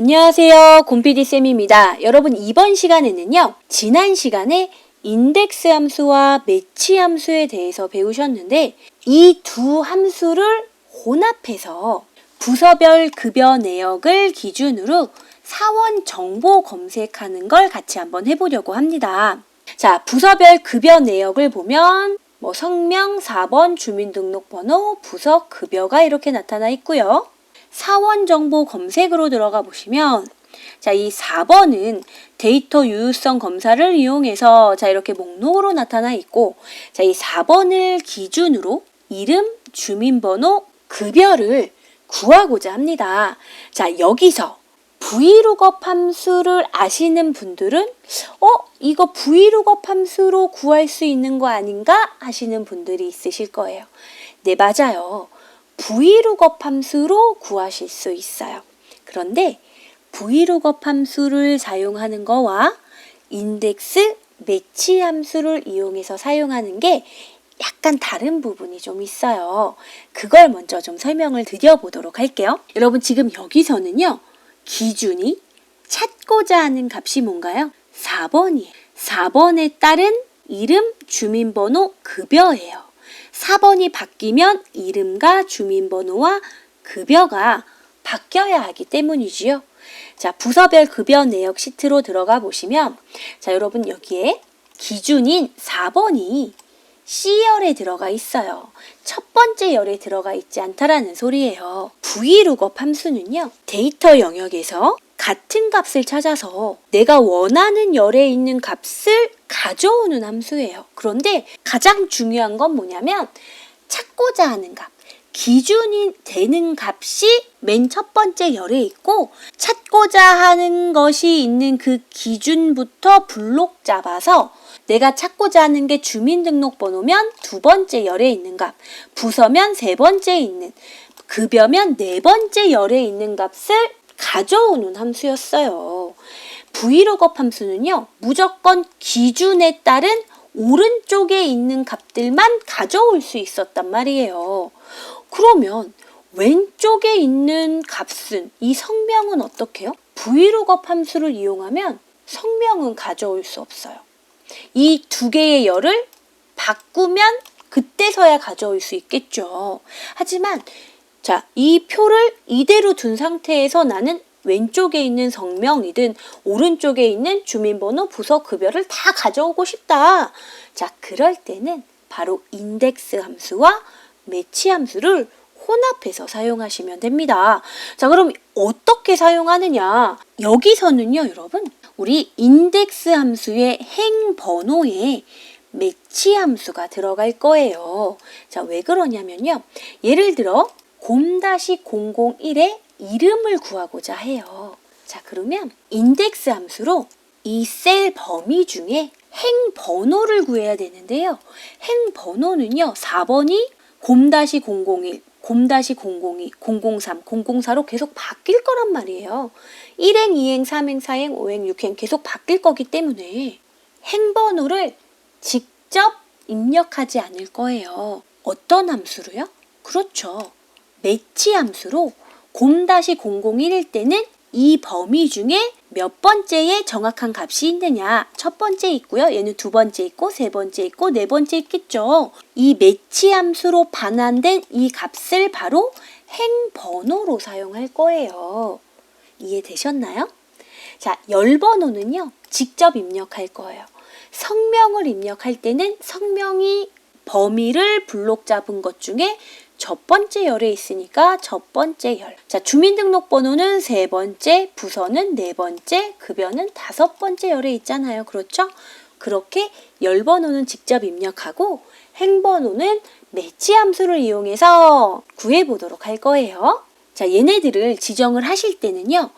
안녕하세요. 곰피디 쌤입니다. 여러분 이번 시간에는요. 지난 시간에 인덱스 함수와 매치 함수에 대해서 배우셨는데 이 두 함수를 혼합해서 부서별 급여 내역을 기준으로 사원 정보 검색하는 걸 같이 한번 해보려고 합니다. 자, 부서별 급여 내역을 보면 뭐 성명, 4번, 주민등록번호, 부서 급여가 이렇게 나타나 있고요. 사원 정보 검색으로 들어가 보시면 자, 이 4번은 데이터 유효성 검사를 이용해서 자, 이렇게 목록으로 나타나 있고 자, 이 4번을 기준으로 이름, 주민번호, 급여를 구하고자 합니다. 자, 여기서 VLOOKUP 함수를 아시는 분들은 어, 이거 VLOOKUP 함수로 구할 수 있는 거 아닌가 하시는 분들이 있으실 거예요. 네, 맞아요. VLOOKUP 함수로 구하실 수 있어요. 그런데 VLOOKUP 함수를 사용하는 거와 인덱스 매치 함수를 이용해서 사용하는 게 약간 다른 부분이 좀 있어요. 그걸 먼저 좀 설명을 드려보도록 할게요. 여러분 지금 여기서는요. 기준이 찾고자 하는 값이 뭔가요? 4번이에요. 4번에 따른 이름, 주민번호, 급여예요. 4번이 바뀌면 이름과 주민번호와 급여가 바뀌어야 하기 때문이지요. 자, 부서별 급여 내역 시트로 들어가 보시면 자, 여러분 여기에 기준인 4번이 C열에 들어가 있어요. 첫 번째 열에 들어가 있지 않다라는 소리예요. VLOOKUP 함수는요. 데이터 영역에서 같은 값을 찾아서 내가 원하는 열에 있는 값을 가져오는 함수예요. 그런데 가장 중요한 건 뭐냐면 찾고자 하는 값. 기준이 되는 값이 맨 첫 번째 열에 있고 찾고자 하는 것이 있는 그 기준부터 블록 잡아서 내가 찾고자 하는 게 주민등록번호면 두 번째 열에 있는 값, 부서면 세 번째 있는, 급여면 네 번째 열에 있는 값을 가져오는 함수였어요. VLOOKUP 함수는요, 무조건 기준에 따른 오른쪽에 있는 값들만 가져올 수 있었단 말이에요. 그러면 왼쪽에 있는 값은 이 성명은 어떻게 해요? VLOOKUP 함수를 이용하면 성명은 가져올 수 없어요. 이 두 개의 열을 바꾸면 그때서야 가져올 수 있겠죠. 하지만 자, 이 표를 이대로 둔 상태에서 나는 왼쪽에 있는 성명이든 오른쪽에 있는 주민번호, 부서, 급여를 다 가져오고 싶다. 자, 그럴 때는 바로 인덱스 함수와 매치 함수를 혼합해서 사용하시면 됩니다. 자, 그럼 어떻게 사용하느냐? 여기서는요, 여러분. 우리 인덱스 함수의 행 번호에 매치 함수가 들어갈 거예요. 자, 왜 그러냐면요. 예를 들어 곰-001의 이름을 구하고자 해요. 자, 그러면 인덱스 함수로 이 셀 범위 중에 행 번호를 구해야 되는데요. 행 번호는요. 4번이 곰-001, 곰-002, 003, 004로 계속 바뀔 거란 말이에요. 1행, 2행, 3행, 4행, 5행, 6행 계속 바뀔 거기 때문에 행번호를 직접 입력하지 않을 거예요. 어떤 함수로요? 그렇죠. 매치 함수로 곰-001일 때는 이 범위 중에 몇 번째에 정확한 값이 있느냐. 첫 번째 있고요. 얘는 두 번째 있고, 세 번째 있고, 네 번째 있겠죠. 이 매치 함수로 반환된 이 값을 바로 행 번호로 사용할 거예요. 이해되셨나요? 자, 열 번호는요. 직접 입력할 거예요. 성명을 입력할 때는 성명이 범위를 블록 잡은 것 중에 첫 번째 열에 있으니까 첫 번째 열. 자, 주민등록번호는 세 번째, 부서는 네 번째, 급여는 다섯 번째 열에 있잖아요. 그렇죠? 그렇게 열 번호는 직접 입력하고 행번호는 매치 함수를 이용해서 구해보도록 할 거예요. 자, 얘네들을 지정을 하실 때는요.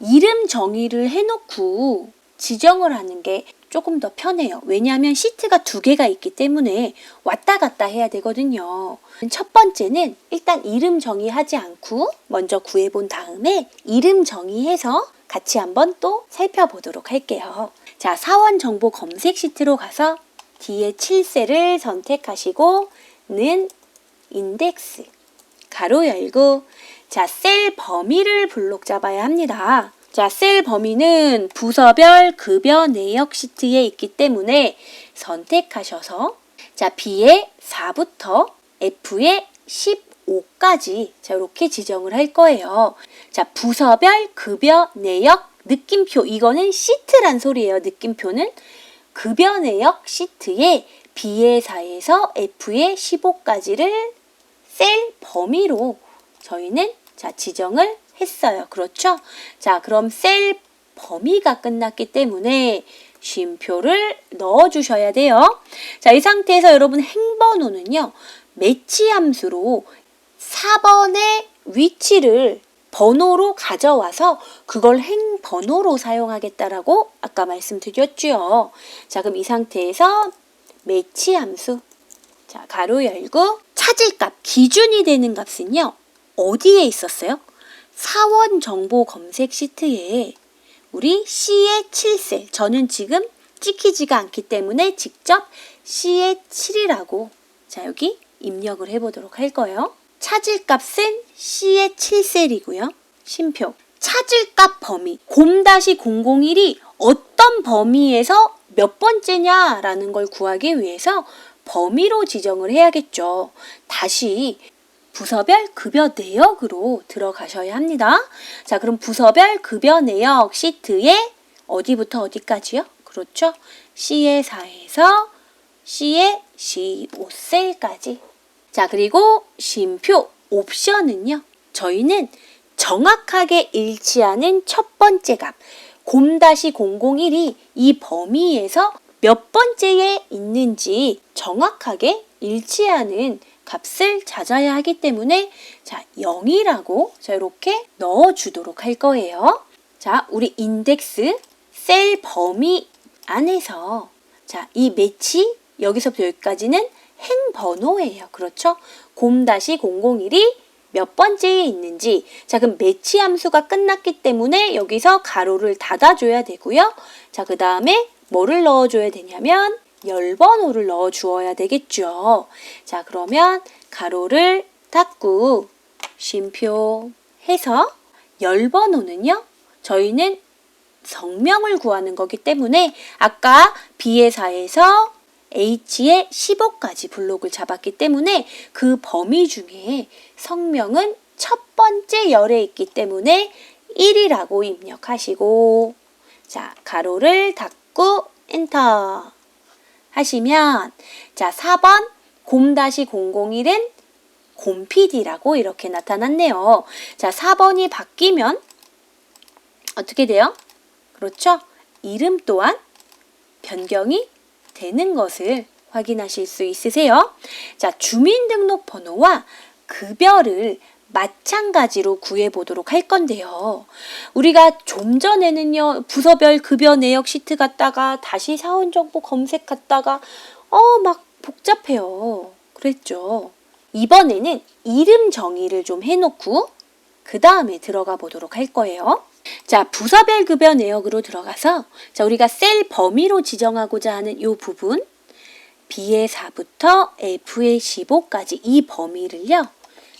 이름 정의를 해놓고 지정을 하는 게 조금 더 편해요. 왜냐하면 시트가 두 개가 있기 때문에 왔다 갔다 해야 되거든요. 첫 번째는 일단 이름 정의하지 않고 먼저 구해본 다음에 이름 정의해서 같이 한번 또 살펴보도록 할게요. 자, 사원 정보 검색 시트로 가서 뒤에 7셀을 선택하시고 는 인덱스 가로 열고 자, 셀 범위를 블록 잡아야 합니다. 자, 셀 범위는 부서별 급여 내역 시트에 있기 때문에 선택하셔서 자, B의 4부터 F의 15까지 자, 이렇게 지정을 할 거예요. 자, 부서별 급여 내역 느낌표 이거는 시트란 소리예요. 느낌표는 급여 내역 시트에 B의 4에서 F의 15까지를 셀 범위로 저희는 자, 지정을 했어요. 그렇죠? 자, 그럼 셀 범위가 끝났기 때문에 쉼표를 넣어 주셔야 돼요. 자, 이 상태에서 여러분 행번호는요. 매치 함수로 4번의 위치를 번호로 가져와서 그걸 행번호로 사용하겠다라고 아까 말씀드렸죠. 자, 그럼 이 상태에서 매치 함수. 자, 가로 열고 찾을 값, 기준이 되는 값은요. 어디에 있었어요? 사원 정보 검색 시트에 우리 C의 7셀. 저는 지금 찍히지가 않기 때문에 직접 C의 7이라고 자, 여기 입력을 해보도록 할 거예요. 찾을 값은 C의 7셀이고요. 심표. 찾을 값 범위. 곰-001이 어떤 범위에서 몇 번째냐라는 걸 구하기 위해서 범위로 지정을 해야겠죠. 다시 부서별 급여 내역으로 들어가셔야 합니다. 자, 그럼 부서별 급여 내역 시트에 어디부터 어디까지요? 그렇죠. C의 4에서 C의 15셀까지. 자, 그리고 쉼표 옵션은요. 저희는 정확하게 일치하는 첫 번째 값, 곰-001이 이 범위에서 몇 번째에 있는지 정확하게 일치하는 값을 찾아야 하기 때문에 자, 0이라고 자, 이렇게 넣어 주도록 할 거예요. 자, 우리 인덱스 셀 범위 안에서 자, 이 매치 여기서부터 여기까지는 행 번호예요. 그렇죠? 곰-001이 몇 번째에 있는지 자 그럼 매치 함수가 끝났기 때문에 여기서 가로를 닫아줘야 되고요. 자 그 다음에 뭐를 넣어줘야 되냐면 열번호를 넣어 주어야 되겠죠. 자 그러면 가로를 닫고 쉼표 해서 열번호는요. 저희는 성명을 구하는 거기 때문에 아까 B의 4에서 H의 15까지 블록을 잡았기 때문에 그 범위 중에 성명은 첫 번째 열에 있기 때문에 1이라고 입력하시고 자 가로를 닫고 엔터 하시면 자 4번 곰-001은 곰PD라고 이렇게 나타났네요. 자 4번이 바뀌면 어떻게 돼요? 그렇죠? 이름 또한 변경이 되는 것을 확인하실 수 있으세요. 자, 주민등록번호와 급여를 마찬가지로 구해보도록 할 건데요. 우리가 좀 전에는요, 부서별 급여 내역 시트 갔다가 다시 사원 정보 검색 갔다가, 어, 막 복잡해요. 그랬죠. 이번에는 이름 정의를 좀 해놓고, 그 다음에 들어가 보도록 할 거예요. 자, 부서별 급여 내역으로 들어가서 자, 우리가 셀 범위로 지정하고자 하는 이 부분 B의 4부터 F의 15까지 이 범위를요.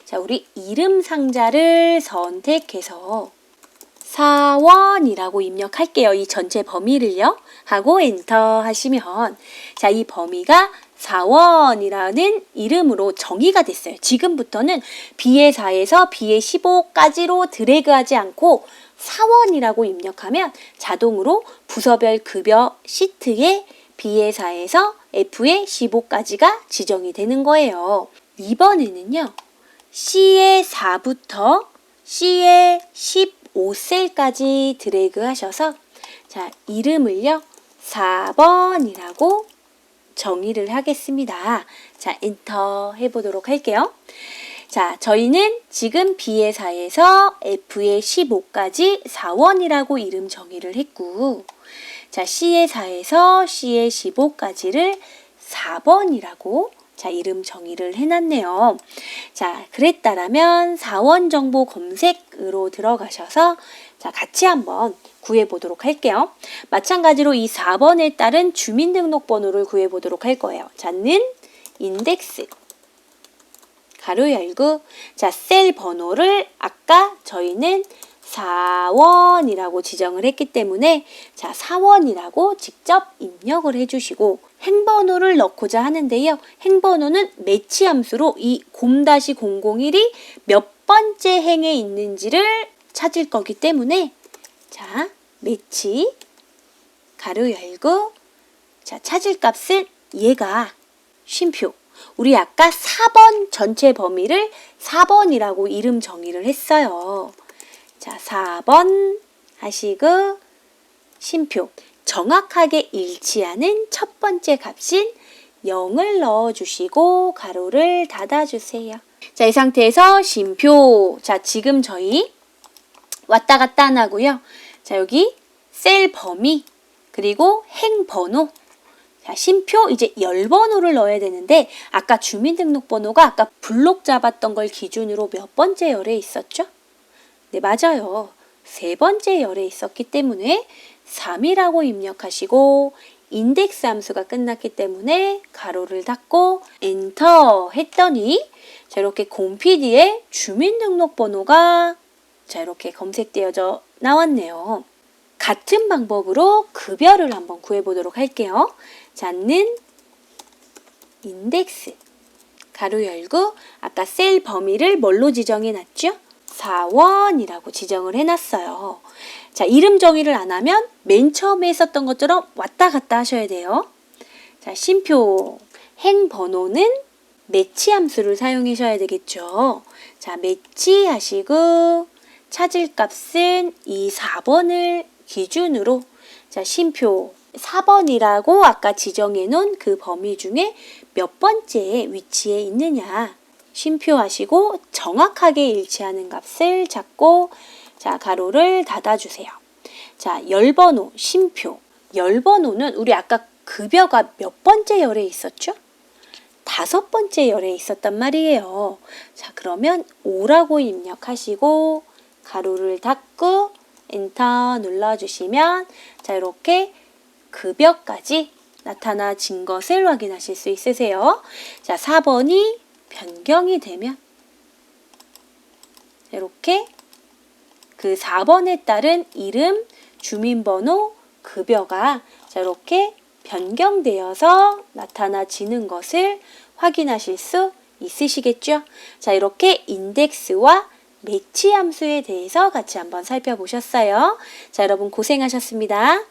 자, 우리 이름 상자를 선택해서 사원이라고 입력할게요. 이 전체 범위를요. 하고 엔터 하시면 자, 이 범위가 사원이라는 이름으로 정의가 됐어요. 지금부터는 B의 4에서 B의 15까지로 드래그하지 않고 사원이라고 입력하면 자동으로 부서별 급여 시트에 B의 4에서 F의 15까지가 지정이 되는 거예요. 이번에는요. C의 4부터 C의 15셀까지 드래그 하셔서 자, 이름을요. 4번이라고 정의를 하겠습니다. 자, 엔터 해보도록 할게요. 자, 저희는 지금 B의 4에서 F의 15까지 4원이라고 이름 정의를 했고, 자, C의 4에서 C의 15까지를 4번이라고 자, 이름 정의를 해놨네요. 자, 그랬다라면 4원 정보 검색으로 들어가셔서 자, 같이 한번 구해보도록 할게요. 마찬가지로 이 4번에 따른 주민등록번호를 구해보도록 할 거예요. 자, 는 인덱스 가로 열고 자, 셀 번호를 아까 저희는 4원이라고 지정을 했기 때문에 자, 4원이라고 직접 입력을 해주시고 행번호를 넣고자 하는데요. 행번호는 매치 함수로 이 곰-001이 몇 번째 행에 있는지를 찾을 거기 때문에 자, 매치 가로 열고 자, 찾을 값은 얘가 쉼표. 우리 아까 4번 전체 범위를 4번이라고 이름 정의를 했어요. 자, 4번 하시고 쉼표. 정확하게 일치하는 첫 번째 값인 0을 넣어주시고 가로를 닫아주세요. 자, 이 상태에서 쉼표. 자, 지금 저희 왔다 갔다 안 하고요. 자, 여기 셀 범위 그리고 행 번호 자, 심표 이제 열 번호를 넣어야 되는데 아까 주민등록번호가 아까 블록 잡았던 걸 기준으로 몇 번째 열에 있었죠? 네, 맞아요. 세 번째 열에 있었기 때문에 3이라고 입력하시고 인덱스 함수가 끝났기 때문에 가로를 닫고 엔터 했더니 자, 이렇게 곰피디에 주민등록번호가 자, 이렇게 검색되어져 나왔네요. 같은 방법으로 급여를 한번 구해보도록 할게요. 자는 인덱스 가로 열고 아까 셀 범위를 뭘로 지정해 놨죠? 4원이라고 지정을 해놨어요. 자, 이름 정의를 안 하면 맨 처음에 했었던 것처럼 왔다 갔다 하셔야 돼요. 자, 심표 행 번호는 매치 함수를 사용하셔야 되겠죠. 자, 매치 하시고 찾을 값은 이 4번을 기준으로 자, 심표 4번이라고 아까 지정해 놓은 그 범위 중에 몇 번째 위치에 있느냐 쉼표하시고 정확하게 일치하는 값을 잡고 자 가로를 닫아주세요. 자 열번호 쉼표 열번호는 우리 아까 급여가 몇 번째 열에 있었죠? 다섯 번째 열에 있었단 말이에요. 자 그러면 5라고 입력하시고 가로를 닫고 엔터 눌러주시면 자 이렇게 급여까지 나타나진 것을 확인하실 수 있으세요. 자, 4번이 변경이 되면 이렇게 그 4번에 따른 이름, 주민번호, 급여가 자, 이렇게 변경되어서 나타나지는 것을 확인하실 수 있으시겠죠? 자, 이렇게 인덱스와 매치 함수에 대해서 같이 한번 살펴보셨어요. 자, 여러분 고생하셨습니다.